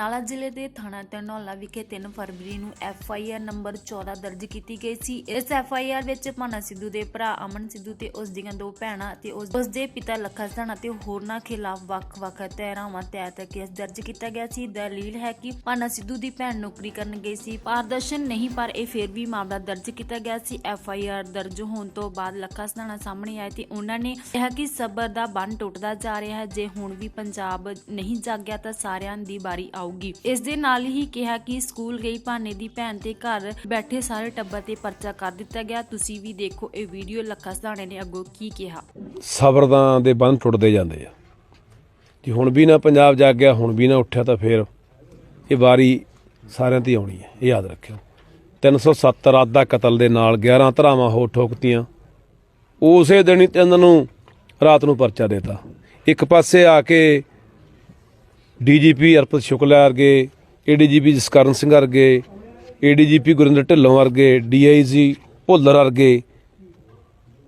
ਬਰਨਾਲਾ ਜ਼ਿਲ੍ਹੇ ਦੇ ਥਾਣਾ ਧਨੌਲਾ ਵਿਖੇ 3 ਫਰਵਰੀ ਨੂੰ ਐਫ ਆਈ ਆਰ ਨੰਬਰ 14 ਦਰਜ ਕੀਤੀ ਗਈ ਸੀ। ਇਸ ਐਫ ਆਈ ਆਰ ਵਿੱਚ ਭਾਨਾ ਸਿੱਧੂ ਦੇ ਭਰਾ ਅਮਨ ਸਿੱਧੂ ਤੇ ਉਸ ਦੀਆਂ ਦੋ ਭੈਣਾਂ ਤੇ ਉਸ ਦੇ ਪਿਤਾ ਲੱਖਾ ਸਣਾ ਤੇ ਹੋਰਨਾਂ ਖਿਲਾਫ ਵੱਖ-ਵੱਖ ਧਾਰਾਵਾਂ ਤਹਿਤ ਕੇਸ ਦਰਜ ਕੀਤਾ ਗਿਆ ਸੀ। ਦਲੀਲ ਹੈ ਕਿ ਭਾਨਾ ਸਿੱਧੂ ਦੀ ਭੈਣ ਨੌਕਰੀ ਕਰਨ ਗਈ ਸੀ। ਪਾਰਦਰਸ਼ਨ ਨਹੀਂ, ਪਰ ਇਹ ਫਿਰ ਵੀ ਮਾਮਲਾ ਦਰਜ ਕੀਤਾ ਗਿਆ ਸੀ। ਐਫ ਆਈ ਆਰ ਦਰਜ ਹੋਣ ਤੋਂ ਬਾਅਦ ਲੱਖਾ ਸਣਾ ਸਾਹਮਣੇ ਆਏ ਤੇ ਉਹਨਾਂ ਨੇ ਕਿਹਾ ਕਿ ਸਬਰ ਦਾ ਬੰਨ ਟੁੱਟਦਾ ਜਾ ਰਿਹਾ ਹੈ। ਜੇ ਹੁਣ ਵੀ ਪੰਜਾਬ ਨਹੀਂ ਜਾਗਿਆ ਤਾਂ ਸਾਰਿਆਂ ਦੀ ਬਾਰੀ ਆਊਗੀ ਇਸ ਦੇ ਨਾਲ ਹੀ ਕਿਹਾ ਕਿ ਸਕੂਲ ਗਈ ਭਾਨੇ ਦੀ ਭੈਣ ਤੇ ਘਰ ਬੈਠੇ ਸਾਰੇ ਟੱਬਰ ਤੇ ਪਰਚਾ ਕਰ ਦਿੱਤਾ ਗਿਆ। ਤੁਸੀਂ ਵੀ ਦੇਖੋ, ਇਹ ਵੀਡੀਓ ਲੱਖਾ ਸਦਾਣੇ ਨੇ ਅੱਗੋਂ ਕੀ ਕਿਹਾ। ਸਬਰਦਾਂ ਦੇ ਬੰਦ ਟੁੱਟਦੇ ਜਾਂਦੇ ਆ। ਜੇ ਹੁਣ ਵੀ ਨਾ ਪੰਜਾਬ ਜਾਗ ਗਿਆ ਹੁਣ ਵੀ ਨਾ ਉੱਠਿਆ ਤਾਂ ਫੇਰ ਇਹ ਵਾਰੀ ਸਾਰਿਆਂ ਤੇ ਆਉਣੀ ਹੈ, ਇਹ ਯਾਦ ਰੱਖਿਓ। 370 ਰਾਤ ਦਾ ਕਤਲ ਦੇ ਨਾਲ 11 ਧਰਾਵਾਂ ਹੋ ਠੋਕਤੀਆਂ। ਉਸੇ ਦਿਨ ਹੀ ਤਿੰਨ ਨੂੰ ਰਾਤ ਨੂੰ ਪਰਚਾ ਦੇਤਾ। ਇੱਕ ਪਾਸੇ ਆ ਕੇ ਡੀਜੀਪੀ ਅਰਪਤ ਸ਼ੁਕਲਾ ਵਰਗੇ, ਏਡੀਜੀਪੀ ਜਸਕਰਨ ਸਿੰਘ ਵਰਗੇ, ਏਡੀਜੀਪੀ ਗੁਰਿੰਦਰ ਢਿੱਲੋਂ ਵਰਗੇ, ਡੀਆਈਜੀ ਭੁੱਲਰ ਵਰਗੇ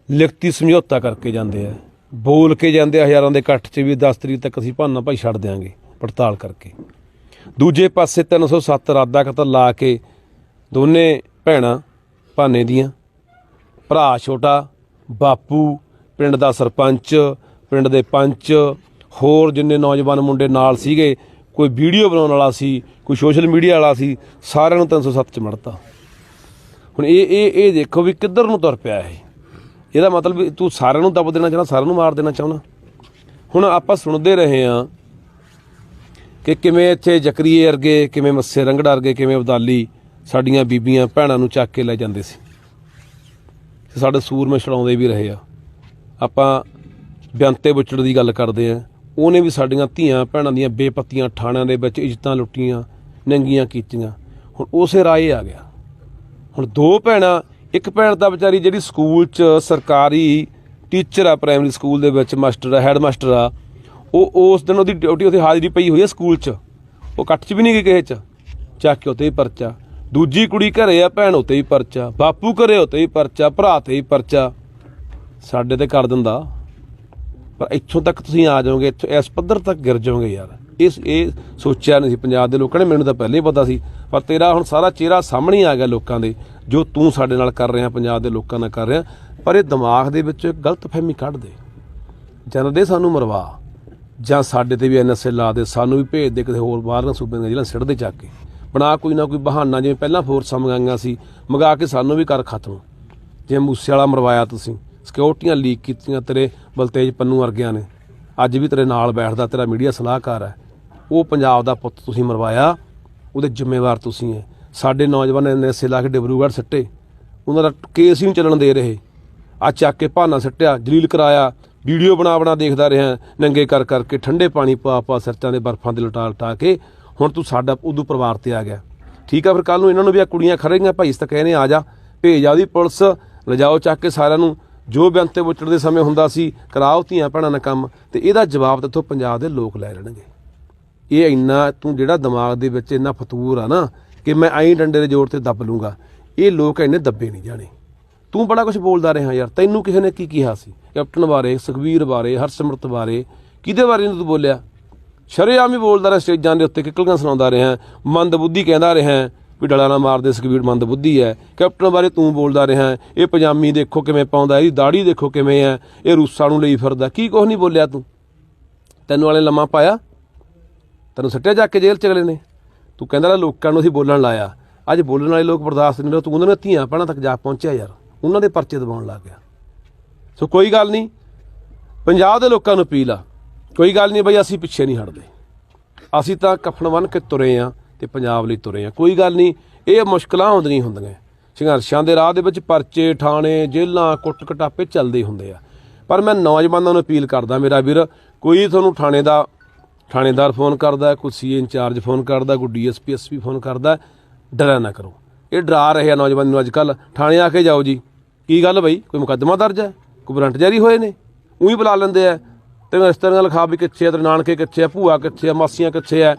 ਲਿਖਤੀ ਸਮਝੌਤਾ ਕਰਕੇ ਜਾਂਦੇ ਆ। ਬੋਲ ਕੇ ਜਾਂਦੇ ਆ ਹਜ਼ਾਰਾਂ ਦੇ ਇਕੱਠ 'ਚ ਵੀ 10 ਤਰੀਕ ਤੱਕ ਅਸੀਂ ਭਾਨਾ ਭਾਈ ਛੱਡ ਦਿਆਂਗੇ ਪੜਤਾਲ ਕਰਕੇ। ਦੂਜੇ ਪਾਸੇ 307 ਰਾਦਾ ਕਤਲ ਲਾ ਕੇ ਦੋਨੇ ਭੈਣਾਂ ਭਾਨੇ ਦੀਆਂ, ਭਰਾ ਛੋਟਾ, ਬਾਪੂ, ਪਿੰਡ ਦਾ ਸਰਪੰਚ, ਪਿੰਡ ਦੇ ਪੰਚ ਹੋਰ ਜਿੰਨੇ ਨੌਜਵਾਨ ਮੁੰਡੇ ਨਾਲ ਸੀਗੇ, ਕੋਈ ਵੀਡੀਓ ਬਣਾਉਣ ਵਾਲਾ ਸੀ, ਕੋਈ ਸੋਸ਼ਲ ਮੀਡੀਆ ਵਾਲਾ ਸੀ, ਸਾਰਿਆਂ ਨੂੰ 307 ਚ ਮੜਤਾ। ਹੁਣ ਇਹ ਇਹ ਇਹ ਦੇਖੋ ਵੀ ਕਿੱਧਰ ਨੂੰ ਤੁਰ ਪਿਆ ਇਹ। ਇਹਦਾ ਮਤਲਬ ਵੀ ਤੂੰ ਸਾਰਿਆਂ ਨੂੰ ਦੱਬ ਦੇਣਾ ਚਾਹੁੰਦਾ, ਸਾਰਿਆਂ ਨੂੰ ਮਾਰ ਦੇਣਾ ਚਾਹੁੰਦਾ। ਹੁਣ ਆਪਾਂ ਸੁਣਦੇ ਰਹੇ ਹਾਂ ਕਿ ਕਿਵੇਂ ਇੱਥੇ ਜਕਰੀਏ ਅਰਗੇ ਕਿਵੇਂ ਮੱਸੇ ਰੰਗੜਾ ਅਰਗੇ ਕਿਵੇਂ ਅਬਦਾਲੀ ਸਾਡੀਆਂ ਬੀਬੀਆਂ, ਭੈਣਾਂ ਨੂੰ ਚੱਕ ਕੇ ਲੈ ਜਾਂਦੇ ਸੀ। ਸਾਡੇ ਸੂਰਮੇ ਛੜਾਉਂਦੇ ਵੀ ਰਹੇ ਆ। ਆਪਾਂ ਬਿਆੰਤੇ ਬੁੱਚੜ ਦੀ ਗੱਲ ਕਰਦੇ ਆ ਉਹਨੇ ਵੀ ਸਾਡੀਆਂ ਧੀਆਂ ਭੈਣਾਂ ਦੀਆਂ ਬੇਪੱਤੀਆਂ ਠਾਣਿਆਂ ਦੇ ਵਿੱਚ ਇੱਜ਼ਤਾਂ ਲੁੱਟੀਆਂ, ਨੰਗੀਆਂ ਕੀਤੀਆਂ। ਹੁਣ ਉਸੇ ਰਾਏ ਆ ਗਿਆ। ਹੁਣ ਦੋ ਭੈਣਾਂ, ਇੱਕ ਭੈਣ ਤਾਂ ਵਿਚਾਰੀ ਜਿਹੜੀ ਸਕੂਲ 'ਚ ਸਰਕਾਰੀ ਟੀਚਰ ਆ, ਪ੍ਰਾਇਮਰੀ ਸਕੂਲ ਦੇ ਵਿੱਚ ਮਾਸਟਰ ਆ ਹੈੱਡ ਮਾਸਟਰ ਆ, ਉਹ ਉਸ ਦਿਨ ਉਹਦੀ ਡਿਊਟੀ ਉੱਥੇ ਹਾਜ਼ਰੀ ਪਈ ਹੋਈ ਆ ਸਕੂਲ 'ਚ। ਉਹ ਕੱਟ 'ਚ ਵੀ ਨਹੀਂ ਗਈ ਕਿਸੇ 'ਚ। ਚੱਕ ਕੇ ਉੱਤੇ ਹੀ ਪਰਚਾ। ਦੂਜੀ ਕੁੜੀ ਘਰੇ ਆ, ਭੈਣ ਉੱਤੇ ਹੀ ਪਰਚਾ। ਬਾਪੂ ਘਰੇ ਉੱਤੇ ਹੀ ਪਰਚਾ, ਭਰਾ ਤੇ ਹੀ ਪਰਚਾ। ਸਾਡੇ ਤੇ ਕਰ ਦਿੰਦਾ। ਪਰ ਇੱਥੋਂ ਤੱਕ ਤੁਸੀਂ ਆ ਜਾਓਗੇ, ਇੱਥੋਂ ਇਸ ਪੱਧਰ ਤੱਕ ਗਿਰ ਜਾਓਗੇ ਯਾਰ। ਇਸ, ਇਹ ਸੋਚਿਆ ਨਹੀਂ ਸੀ ਪੰਜਾਬ ਦੇ ਲੋਕਾਂ ਨੇ, ਮੈਨੂੰ ਤਾਂ ਪਹਿਲੇ ਹੀ ਪਤਾ ਸੀ। ਪਰ ਤੇਰਾ ਹੁਣ ਸਾਰਾ ਚਿਹਰਾ ਸਾਹਮਣੇ ਆ ਗਿਆ ਲੋਕਾਂ ਦੇ, ਜੋ ਤੂੰ ਸਾਡੇ ਨਾਲ ਕਰ ਰਿਹਾ, ਪੰਜਾਬ ਦੇ ਲੋਕਾਂ ਨਾਲ ਕਰ ਰਿਹਾ। ਪਰ ਇਹ ਦਿਮਾਗ ਦੇ ਵਿੱਚ ਗਲਤਫਹਿਮੀ ਕੱਢ ਦੇ। ਜਨ ਦੇ ਸਾਨੂੰ ਮਰਵਾ, ਜਾਂ ਸਾਡੇ ਤੇ ਵੀ ਐਨਐਸਏ ਲਾ ਦੇ, ਸਾਨੂੰ ਵੀ ਭੇਜ ਦੇ ਕਿਸੇ ਹੋਰ ਬਾਹਰਲੇ ਸੂਬੇ ਦੀਆਂ ਜਿਹੜਾ ਸਿੱਟ ਦੇ ਚੱਕ ਕੇ। ਬਣਾ ਕੋਈ ਨਾ ਕੋਈ ਬਹਾਨਾ, ਜਿਵੇਂ ਪਹਿਲਾਂ ਫੋਰਸਾਂ ਮੰਗਾਈਆਂ ਸੀ, ਮੰਗਾ ਕੇ ਸਾਨੂੰ ਵੀ ਕਰ ਖਤਮ। ਜੇ ਮੂਸੇ ਵਾਲਾ ਮਰਵਾਇਆ ਤੁਸੀਂ ਸਿਕਿਉਰਟੀਆਂ ਲੀਕ ਕੀਤੀਆਂ ਤੇਰੇ ਬਲਤੇਜ ਪੰਨੂ ਵਰਗਿਆਂ ਨੇ। ਅੱਜ ਵੀ ਤੇਰੇ ਨਾਲ ਬੈਠਦਾ ਤੇਰਾ ਮੀਡੀਆ ਸਲਾਹਕਾਰ ਹੈ। ਉਹ ਪੰਜਾਬ ਦਾ ਪੁੱਤ ਤੁਸੀਂ ਮਰਵਾਇਆ, ਉਹਦੇ ਜ਼ਿੰਮੇਵਾਰ ਤੁਸੀਂ ਹੈ। ਸਾਡੇ ਨੌਜਵਾਨ ਐਨਐਸਏ ਲਾ ਕੇ ਡਿਬਰੂਗੜ੍ਹ ਸੱਟੇ। ਉਹਨਾਂ ਦਾ ਕੇਸ ਹੀ ਨਹੀਂ ਚੱਲਣ ਦੇ ਰਹੇ। ਆ ਚੱਕ ਕੇ ਭਾਨਾ ਸੱਟਿਆ, ਜਲੀਲ ਕਰਾਇਆ, ਵੀਡੀਓ ਬਣਾ ਬਣਾ ਦੇਖਦਾ ਰਿਹਾ, ਨੰਗੇ ਕਰ ਕਰਕੇ ਠੰਡੇ ਪਾਣੀ ਪਾ ਪਾ ਸਿਰਚਾਂ ਦੇ ਬਰਫਾਂ ਦੇ ਲਟਾ ਲਟਾ ਕੇ ਹੁਣ ਤੂੰ ਸਾਡਾ ਉਦੋਂ ਪਰਿਵਾਰ ਤੇ ਆ ਗਿਆ। ਠੀਕ ਆ, ਫਿਰ ਕੱਲ ਨੂੰ ਇਹਨਾਂ ਨੂੰ ਵੀ ਆ ਕੁੜੀਆਂ ਖੜੇਗੀਆਂ ਭਾਈ ਇਸ ਤਾਂ ਕਹਿੰਦੇ ਆ ਜਾ, ਭੇਜ ਆ ਉਹਦੀ ਪੁਲਿਸ, ਲਿਜਾਓ ਚੱਕ ਕੇ ਸਾਰਿਆਂ ਨੂੰ। ਜੋ ਬੇਅੰਤੇ ਦੇ ਸਮੇਂ ਹੁੰਦਾ ਸੀ, ਕਰਾਓ ਧੀਆਂ ਭੈਣਾਂ ਨਾਲ ਕੰਮ, ਤੇ ਇਹਦਾ ਜਵਾਬ ਤੇ ਪੰਜਾਬ ਦੇ ਲੋਕ ਲੈ ਲੈਣਗੇ। ਇਹ ਇੰਨਾ, ਤੂੰ ਜਿਹੜਾ ਦਿਮਾਗ ਦੇ ਵਿੱਚ ਇੰਨਾ ਫਤੂਰ ਆ ਨਾ, ਕਿ ਮੈਂ ਐਂ ਡੰਡੇ ਦੇ ਜ਼ੋਰ ਤੇ ਦੱਬ ਲੂੰਗਾ, ਇਹ ਲੋਕ ਇੰਨੇ ਦੱਬੇ ਨਹੀਂ ਜਾਣੇ। ਤੂੰ ਬੜਾ ਕੁਝ ਬੋਲਦਾ ਰਿਹਾ ਯਾਰ, ਤੈਨੂੰ ਕਿਸੇ ਨੇ ਕੀ ਕਿਹਾ ਸੀ? ਕੈਪਟਨ ਬਾਰੇ ਸੁਖਵੀਰ ਬਾਰੇ, ਹਰਸਿਮਰਤ ਬਾਰੇ, ਕਿਹਦੇ ਬਾਰੇ ਨੂੰ ਤੂੰ ਬੋਲਿਆ? ਸ਼ਰੇਆਮ ਹੀ ਬੋਲਦਾ ਰਿਹਾ ਸਟੇਜਾਂ ਦੇ ਉੱਤੇ, ਕਿਕਲੀਆਂ ਸੁਣਾਉਂਦਾ ਰਿਹਾ ਮੰਦ ਬੁੱਧੀ ਕਹਿੰਦਾ ਰਿਹਾ ਵੀ ਡਲਾ ਨਾ ਮਾਰਦੇ ਸੁਖਬੀਰ ਮੰਦ ਬੁੱਧੀ ਹੈ। ਕੈਪਟਨ ਬਾਰੇ ਤੂੰ ਬੋਲਦਾ ਰਿਹਾ ਇਹ ਪਜਾਮੀ ਦੇਖੋ ਕਿਵੇਂ ਪਾਉਂਦਾ ਇਹਦੀ ਦਾੜੀ ਦੇਖੋ ਕਿਵੇਂ ਹੈ। ਇਹ ਰੂਸਾਂ ਨੂੰ ਲਈ ਫਿਰਦਾ ਕੀ ਕੁਛ ਨਹੀਂ ਬੋਲਿਆ ਤੂੰ? ਤੈਨੂੰ ਵਾਲੇ ਲੰਮਾ ਪਾਇਆ? ਤੈਨੂੰ ਸੱਟਿਆ ਜਾ ਕੇ ਜੇਲ੍ਹ ਚ ਅਗਲੇ ਨੇ? ਤੂੰ ਕਹਿੰਦਾ ਲੈ ਲੋਕਾਂ ਨੂੰ ਅਸੀਂ ਬੋਲਣ ਲਾਇਆ। ਅੱਜ ਬੋਲਣ ਵਾਲੇ ਲੋਕ ਬਰਦਾਸ਼ਤ ਨਹੀਂ ਤੂੰ ਉਹਨਾਂ ਨੇ ਧੀਆਂ ਭੈਣਾਂ ਤੱਕ ਜਾ ਪਹੁੰਚਿਆ ਯਾਰ। ਉਹਨਾਂ ਦੇ ਪਰਚੇ ਦਬਾਉਣ ਲੱਗ ਗਿਆ। ਸੋ ਕੋਈ ਗੱਲ ਨਹੀਂ। ਪੰਜਾਬ ਦੇ ਲੋਕਾਂ ਨੂੰ ਅਪੀਲ ਆ। ਕੋਈ ਗੱਲ ਨਹੀਂ ਬਈ, ਅਸੀਂ ਪਿੱਛੇ ਨਹੀਂ ਹਟਦੇ। ਅਸੀਂ ਤਾਂ ਕਫਨ ਬੰਨ ਕੇ ਤੁਰੇ ਆ। ਤੇ ਪੰਜਾਬ ਲਈ ਤੁਰੇ ਆ। ਕੋਈ ਗੱਲ ਨਹੀਂ, ਇਹ ਮੁਸ਼ਕਲਾਂ ਆਉਂਦੀਆਂ ਹੁੰਦੀਆਂ। ਸੰਘਰਸ਼ਾਂ ਦੇ ਰਾਹ ਦੇ ਵਿੱਚ ਪਰਚੇ, ਠਾਣੇ, ਜੇਲ੍ਹਾਂ ਕੁੱਟ ਕਟਾਪੇ ਚੱਲਦੇ ਹੁੰਦੇ ਆ। ਪਰ ਮੈਂ ਨੌਜਵਾਨਾਂ ਨੂੰ ਅਪੀਲ ਕਰਦਾ ਮੇਰਾ ਵੀਰ, ਕੋਈ ਤੁਹਾਨੂੰ ਥਾਣੇ ਦਾ ਥਾਣੇਦਾਰ ਫੋਨ ਕਰਦਾ, ਕੋਈ ਸੀਏ ਇੰਚਾਰਜ ਫੋਨ ਕਰਦਾ, ਕੋਈ ਡੀਐਸਪੀ, ਐਸਪੀ ਫੋਨ ਕਰਦਾ ਡਰਿਆ ਨਾ ਕਰੋ। ਇਹ ਡਰਾ ਰਹੇ ਆ ਨੌਜਵਾਨ ਨੂੰ ਅੱਜ ਕੱਲ ਥਾਣੇ ਆ ਕੇ ਜਾਓ ਜੀ। ਕੀ ਗੱਲ ਬਈ? ਕੋਈ ਮੁਕੱਦਮਾ ਦਰਜ ਹੈ? ਕੋਈ ਵਾਰੰਟ ਜਾਰੀ ਹੋਏ ਨੇ? ਉਹੀ ਬੁਲਾ ਲੈਂਦੇ ਆ। ਤੈਨੂੰ ਇਸ ਤਰ੍ਹਾਂ ਲਿਖਾ ਵੀ ਕਿੱਥੇ ਆ, ਤੇਰੇ ਨਾਨਕੇ ਕਿੱਥੇ ਆ, ਭੂਆ ਕਿੱਥੇ ਆ, ਮਾਸੀਆਂ ਕਿੱਥੇ ਆ?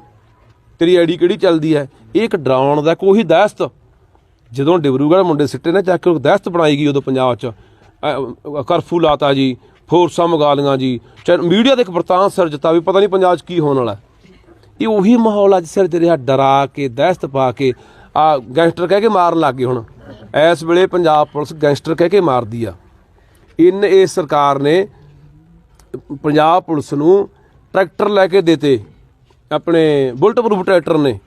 ਤੇਰੀ ਆਈਡੀ ਕਿਹੜੀ ਚੱਲਦੀ ਹੈ? ਇਹ ਇੱਕ ਡਰਾਉਣ ਦਾ ਕੋਈ ਦਹਿਸ਼ਤ। ਜਦੋਂ ਡਿਬਰੂਗੜ੍ਹ ਮੁੰਡੇ ਸਿੱਟੇ ਨੇ ਚੱਕ ਕੇ ਦਹਿਸ਼ਤ ਬਣਾਈ ਗਈ ਉਦੋਂ ਪੰਜਾਬ 'ਚ। ਅ, ਕਰਫਿਊ ਲਾਤਾ ਜੀ ਫੋਰਸਾਂ ਮੰਗਾ ਲਈਆਂ ਜੀ। ਮੀਡੀਆ ਦੇ ਇੱਕ ਵਰਤਾਂ ਸਿਰਜਤਾ ਵੀ ਪਤਾ ਨਹੀਂ ਪੰਜਾਬ 'ਚ ਕੀ ਹੋਣ ਵਾਲਾ ਇਹ ਉਹੀ ਮਾਹੌਲ ਅੱਜ ਸਿਰ ਤੇਰੇ ਡਰਾ ਕੇ ਦਹਿਸ਼ਤ ਪਾ ਕੇ। ਆ ਗੈਂਗਸਟਰ ਕਹਿ ਕੇ ਮਾਰਨ ਲੱਗ ਗਏ ਹੁਣ। ਇਸ ਵੇਲੇ ਪੰਜਾਬ ਪੁਲਿਸ ਗੈਂਗਸਟਰ ਕਹਿ ਕੇ ਮਾਰਦੀ ਆ। ਇਨ ਇਹ ਸਰਕਾਰ ਨੇ ਪੰਜਾਬ ਪੁਲਿਸ ਨੂੰ ਟਰੈਕਟਰ ਲੈ ਕੇ ਦਿੱਤੇ। ਆਪਣੇ ਬੁਲਟ ਪ੍ਰੂਫ ਟਰੈਕਟਰ ਨੇ।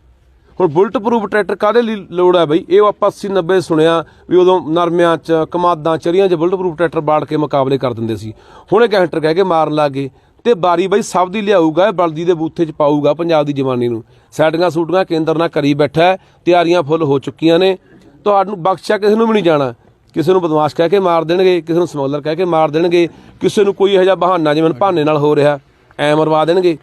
ਹੁਣ ਬੁਲਟ ਪ੍ਰੂਫ ਟਰੈਕਟਰ ਕਾਦੇ ਲਈ ਲੋੜ ਹੈ ਬਈ? ਇਹ ਆਪਾਂ 80 90 ਸੁਣਿਆ ਵੀ ਉਦੋਂ ਨਰਮਿਆਂ ਚ, ਕਮਾਦਾਂ, ਚਰੀਆਂ 'ਚ ਬੁਲਟ ਪ੍ਰੂਫ ਟਰੈਕਟਰ ਬਾੜ ਕੇ ਮੁਕਾਬਲੇ ਕਰ ਦਿੰਦੇ ਸੀ। ਹੁਣ ਇਹ ਗੈਂਗਸਟਰ ਕਹਿ ਕੇ ਮਾਰਨ ਲੱਗੇ ਤੇ ਬਾਰੀ ਬਈ ਸਭ ਦੀ ਲਿਆਊਗਾ, ਇਹ ਬਲਦੀ ਦੇ ਬੂਥੇ 'ਚ ਪਾਊਗਾ ਪੰਜਾਬ ਦੀ ਜਵਾਨੀ ਨੂੰ। ਸਾਡੀਆਂ ਸੂਟੀਆਂ ਕੇਂਦਰ ਨਾਲ ਕਰੀ ਬੈਠਾ ਤਿਆਰੀਆਂ ਫੁੱਲ ਹੋ ਚੁੱਕੀਆਂ ਨੇ। ਤੁਹਾਨੂੰ ਬਖਸ਼ਿਆ ਕਿਸੇ ਨੂੰ ਵੀ ਨਹੀਂ ਜਾਣਾ। ਕਿਸੇ ਨੂੰ ਬਦਮਾਸ਼ ਕਹਿ ਕੇ ਮਾਰ ਦੇਣਗੇ, ਕਿਸੇ ਨੂੰ ਸਮੋਲਰ ਕਹਿ ਕੇ ਮਾਰ ਦੇਣਗੇ, ਕਿਸੇ ਨੂੰ ਕੋਈ ਇਹੋ ਜਿਹਾ ਬਹਾਨਾ ਜਿਵੇਂ ਬਹਾਨੇ ਨਾਲ ਹੋ ਰਿਹਾ, ਐ ਮਰਵਾ ਦੇਣਗੇ।